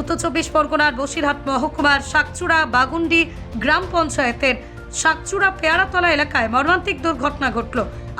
উত্তর চব্বিশ পরগনার বসিরহাট মহকুমার শাকচুড়া বাগুন্ডি গ্রাম পঞ্চায়েতের শাকচুড়া পেয়ারাতলা এলাকায় মর্মান্তিক দুর্ঘটনা ঘটল।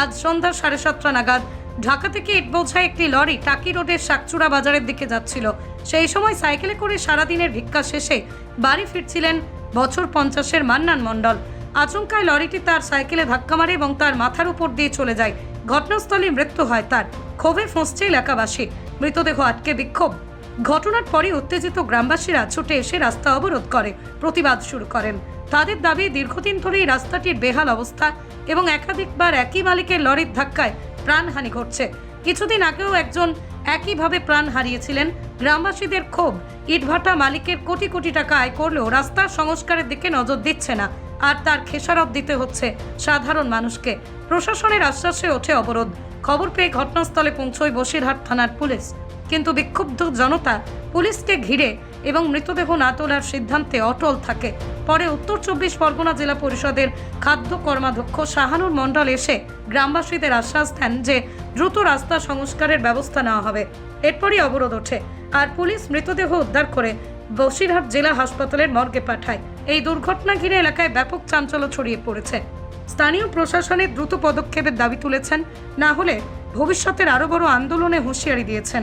আজ সন্ধ্যা সাড়ে সাতটা নাগাদ ঢাকা থেকে ইট একটি লরি টাকি রোডের শাকচুড়া বাজারের দিকে যাচ্ছিল। সেই সময় সাইকেলে করে সারাদিনের ভিক্ষা শেষে বাড়ি ফিরছিলেন বছর পঞ্চাশের মান্নান মণ্ডল। আচমকায় লরিটি তার সাইকেলে ধাক্কা মারে এবং তার মাথার উপর দিয়ে চলে যায়। ঘটনাস্থলে মৃত্যু হয় তার। ক্ষোভে ফসছে এলাকাবাসী। মৃতদেহ আটকে বিক্ষোভ। ঘটনার পরে উত্তেজিত গ্রামবাসীরা ছুটে এসে রাস্তা অবরোধ করে। প্রতিবাদ শুরু করেন। তাদের দাবি, দীর্ঘদিন ধরেই রাস্তাটির বেহাল অবস্থা এবং একাধিকবার একই মালিকের লরির ধাক্কায় প্রাণহানি ঘটছে। কিছুদিন আগেও একজন একইভাবে প্রাণ হারিয়েছিলেন। গ্রামবাসীদের ক্ষোভ। ইটভাটা মালিকের কোটি কোটি টাকা আয় করলেও রাস্তার সংস্কারের দিকে নজর দিচ্ছে না। আর তার খেসারত দিতে হচ্ছে সাধারণ মানুষকে। প্রশাসনের আশ্বাসে ওঠে অবরোধ। খবর পেয়ে ঘটনাস্থলে পৌঁছয় বসিরহাট থানার পুলিশ। কিন্তু বিক্ষুব্ধ জনতা পুলিশকে ঘিরে এবং মৃতদেহ না তোলার সিদ্ধান্তে অটল থাকে। পরে উত্তর চব্বিশ পরগনা জেলা পরিষদের খাদ্য কর্মাধ্যক্ষ শাহানুর মণ্ডল এসে গ্রামবাসীদের আশ্বাস দেন যে দ্রুত রাস্তা সংস্কারের ব্যবস্থা নেওয়া হবে। এরপরই অবরোধ ওঠে। আর পুলিশ মৃতদেহ উদ্ধার করে বসিরহাট জেলা হাসপাতালের মর্গে পাঠায়। এই দুর্ঘটনা ঘিরে এলাকায় ব্যাপক চাঞ্চল্য ছড়িয়ে পড়েছে। স্থানীয় প্রশাসনের দ্রুত পদক্ষেপের দাবি তুলেছেন, না হলে ভবিষ্যতের আরও বড় আন্দোলনে হুঁশিয়ারি দিয়েছেন।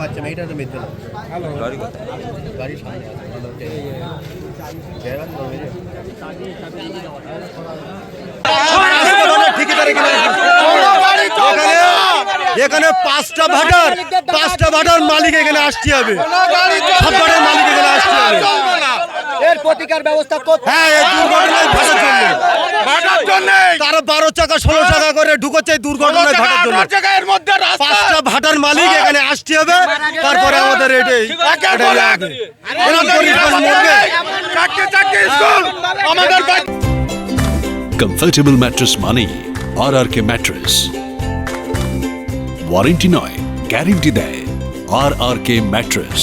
বাচ্চা মেয়েটা তো মিথ্যে না গাড়ি সামনে নগরে। এখানে এখানে পাঁচটা ভাটার পাঁচটা ভাটার মালিক এখানে আসতে হবে। সব ভাটার মালিক এখানে আসতে হবে। এর প্রতিকার ব্যবস্থা করতে হ্যাঁ এই দুর্ঘটনায় ভাটার জন্য। তারা বারো চাকা ষোলো চাকা করে ঢুকোচ্ছে দুর্ঘটনায় ভাটার জন্য। ভাটার মালিক এখানে আসতে হবে। তারপরে আমাদের এটাই। কমফর্টেবল ম্যাট্রেস মানেই R R K mattress warranty নয় গ্যারেন্টি দেয় আর আর কে ম্যাট্রেস